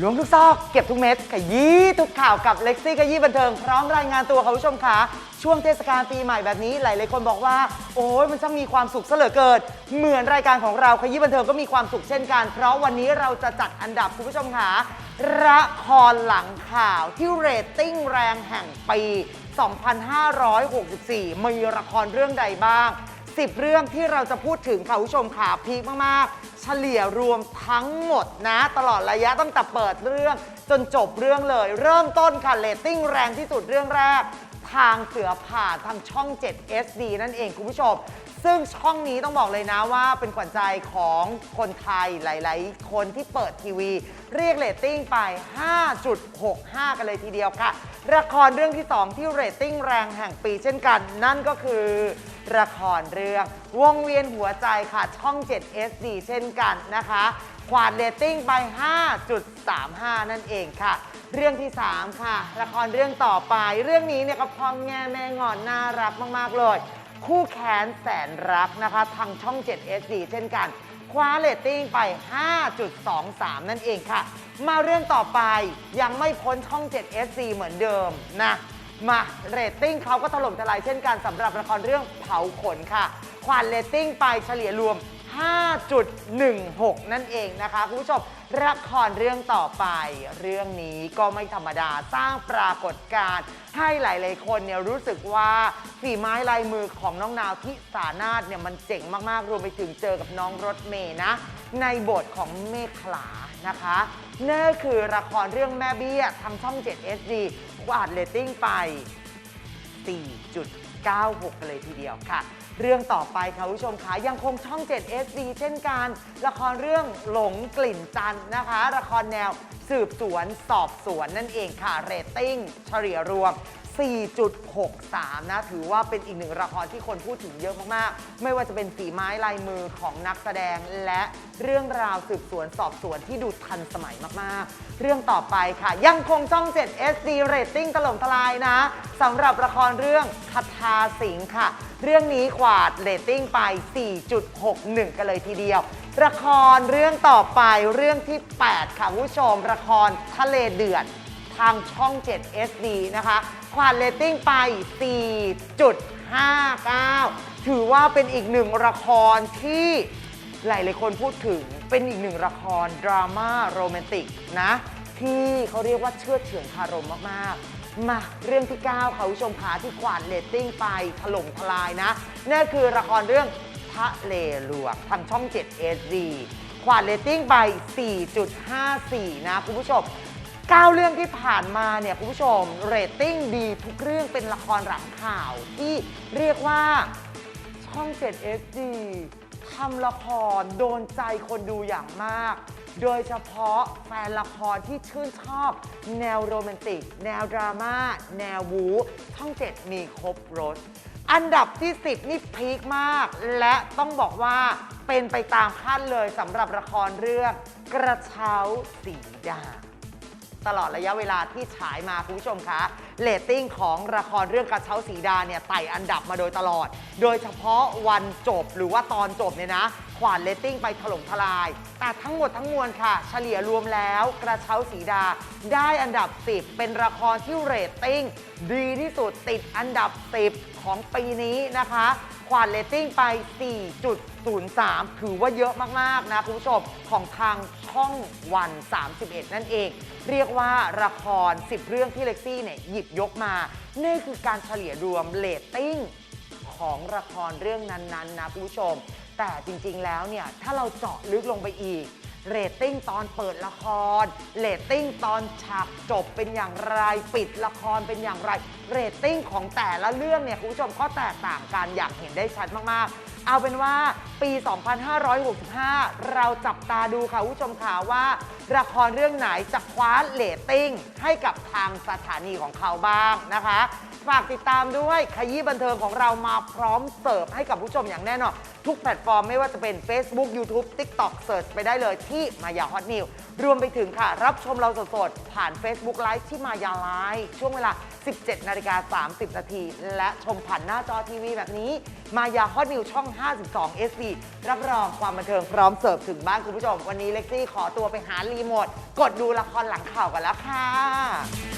ล้วงทุกซอกเก็บทุกเม็ดขยี้ทุกข่าวกับเล็กซี่ขยี้บันเทิง พร้อมรายงานตัวค่ะคุณผู้ชมค่ะช่วงเทศกาลปีใหม่แบบนี้หลายๆคนบอกว่า โอ้ยมันช่างมีความสุขเสลือเกินเหมือนรายการของเราขยี้บันเทิงก็มีความสุขเช่นกัน เพราะวันนี้เราจะจัดอันดับคุณผู้ชมค่ะละครหลังข่าวที่เรตติ้งแรงแห่งปี 2564 มีละครเรื่องใดบ้าง 10 เรื่องที่เราจะพูดถึงค่ะคุณผู้ชมค่ะพีคมากๆ เฉลี่ยรวมทั้งหมดนะ ตลอดระยะตั้งแต่เปิดเรื่อง จนจบเรื่องเลย เริ่มต้นค่ะเรตติ้งแรงที่สุดเรื่องแรก ทางเสือผ่าทางช่อง 7 SD นั่นเองคุณผู้ชม ซึ่งช่องนี้ต้องบอกเลยนะว่าเป็นขวัญใจของคนไทยหลาย ๆ คนที่เปิดทีวี เรียกเรตติ้งไป 5.65 กันเลยทีเดียวค่ะ ละครเรื่องที่ 2 ที่เรตติ้งแรงแห่งปีเช่นกัน นั่นก็คือ ละครเรื่อง วงเวียนหัวใจค่ะ ช่อง 7 SD เช่นกันนะคะขวาดเรตติ้งไป 5.35 นั่นเองค่ะ เรื่องที่ 3 ค่ะ ละครเรื่องต่อไป เรื่องนี้เนี่ยก็พองแง่แม่งอนน่ารักมาก ๆ เลย คู่แค้นแสนรักนะคะ ทางช่อง 7 SD เช่นกันคว้าเรตติ้งไป 5.23 นั่นเองค่ะ มาเรื่องต่อไปยังไม่พ้นช่อง 7 SD เหมือนเดิมนะ มาเรตติ้งเขาก็ถล่มทลายเช่นกันสำหรับละครเรื่องเผาขนค่ะ ควานเรตติ้งไปเฉลี่ยรวม 5.16 นั่นเองนะคะคุณผู้ชมละครเรื่องต่อไป เรื่องนี้ก็ไม่ธรรมดาสร้างปรากฏการณ์ให้หลาย ๆ คนเนี่ยรู้สึกว่าฝีไม้ลายมือของน้องนาวที่สานาถเนี่ยมันเจ๋งมาก ๆ รวมไปถึงเจอกับน้องรถเมย์นะ ในบทของเมฆขลา นะคะนั่นคือละครเรื่องแม่เบี้ยทางช่อง 7 SD กวาดเรตติ้งไป 4.96 กันเลยทีเดียวค่ะ เรื่องต่อไปค่ะคุณผู้ชมคะยังคงช่อง 7 SD เช่นกัน ละครเรื่องหลงกลิ่นจันทร์นะคะ ละครแนวสืบสวนสอบสวนนั่นเองค่ะ เรตติ้งเฉลี่ยรวม 4.63 นะ ถือว่าเป็นอีกหนึ่งละครที่คนพูดถึงเยอะมากๆ ไม่ว่าจะเป็นฝีไม้ลายมือของนักแสดง และเรื่องราวสืบสวนสอบสวนที่ดูทันสมัยมากๆ เรื่องต่อไปค่ะ ยังคงช่อง 7 SD เรตติ้งถล่มทลายนะสำหรับละครเรื่องคาทาสิงค่ะ เรื่องนี้กวาดเรตติ้งไป 4.61 กันเลยทีเดียวละครเรื่องต่อไปเรื่องที่ 8 ค่ะผู้ชมละครทะเลเดือด ทางช่อง 7 SD นะคะควาดเรตติ้งไป 4.59 ถือว่าเป็นอีกหนึ่งละครที่หลายๆคนพูดถึงเป็นอีกหนึ่งละคร ดราม่าโรแมนติกนะ ที่เขาเรียกว่าเชื่อเฉือนคารมมาก ๆมาเรื่องที่ 9ค่ะผู้ชมคะที่ควาดเรตติ้งไปถล่มทลายนะนั่นคือละครเรื่องทะเลหลวงทางช่อง 7 SD ควาดเรตติ้งไป 4.54 นะ คุณผู้ชม 9 เรื่องที่ผ่านมาเนี่ยคุณผู้ชมเรตติ้งดีทุกเรื่องเป็นละครหลังข่าว ที่เรียกว่าช่อง7 SD ทำละครโดนใจคนดูอย่างมาก โดยเฉพาะแฟนละครที่ชื่นชอบ แนวโรแมนติก แนวดราม่า แนววูช่อง 7 มีครบรถอันดับที่ 10 นี่พีคมาก และต้องบอกว่าเป็นไปตามคาดเลยสำหรับละครเรื่องกระเช้าสีดา ตลอดระยะเวลาที่ฉายมาคุณผู้ชมคะเรตติ้งของละครเรื่องกระเช้าสีดาเนี่ยไต่อันดับมาโดยตลอด โดยเฉพาะวันจบหรือว่าตอนจบเนี่ยนะ ขวานเรตติ้งไปถล่มทลาย แต่ทั้งหมดทั้งมวลค่ะ เฉลี่ยรวมแล้วกระเช้าสีดา ได้อันดับ 10 เป็นละครที่เรตติ้งดีที่สุดติดอันดับ 10 ของปีนี้นะคะ ควานเรตติ้งไป 4.03 ถือว่าเยอะมาก ๆ นะ คุณผู้ชม ของทางช่องวัน 31 นั่นเอง เรียกว่าละคร 10 เรื่องที่เล็กซี่เนี่ยหยิบยกมา นี่คือการเฉลี่ยรวมเรตติ้งของละครเรื่องนั้น ๆ นะ คุณผู้ชม แต่จริง ๆ แล้วเนี่ย ถ้าเราเจาะลึกลงไปอีก เรตติ้งตอนเปิดละคร เรตติ้งตอนฉากจบเป็นอย่างไรปิดละครเป็นอย่างไร เรตติ้งของแต่ละเรื่องเนี่ยคุณผู้ชมก็แตกต่างกันอย่างเห็นได้ชัดมากๆ เอาเป็นว่าปี 2565 เราจับตาดูค่ะคุณผู้ชมค่ะว่า ละครเรื่องไหนจะคว้าเรตติ้งให้กับทางสถานีของเขาบ้างนะคะ ฝากติดตามด้วยขยี้บันเทิงของเรามาพร้อมเสิร์ฟให้กับผู้ชมอย่างแน่นอน ทุกแพลตฟอร์มไม่ว่าจะเป็น Facebook YouTube TikTok เสิร์ชไปได้เลยที่มายาฮอตนิวรวมไปถึงค่ะ รับชมเราสดๆผ่าน Facebook Live ที่มายาไลฟ์ช่วงเวลา 17นาฬิกา30นาทีและชมผ่านหน้าจอทีวีแบบนี้มายาฮอตนิวช่อง 52 SD รับรองความบันเทิงพร้อมเสิร์ฟถึงบ้านคุณผู้ชม วันนี้เล็กซี่ขอตัวไปหารีโมทกดดูละครหลังข่าวกันแล้วค่ะ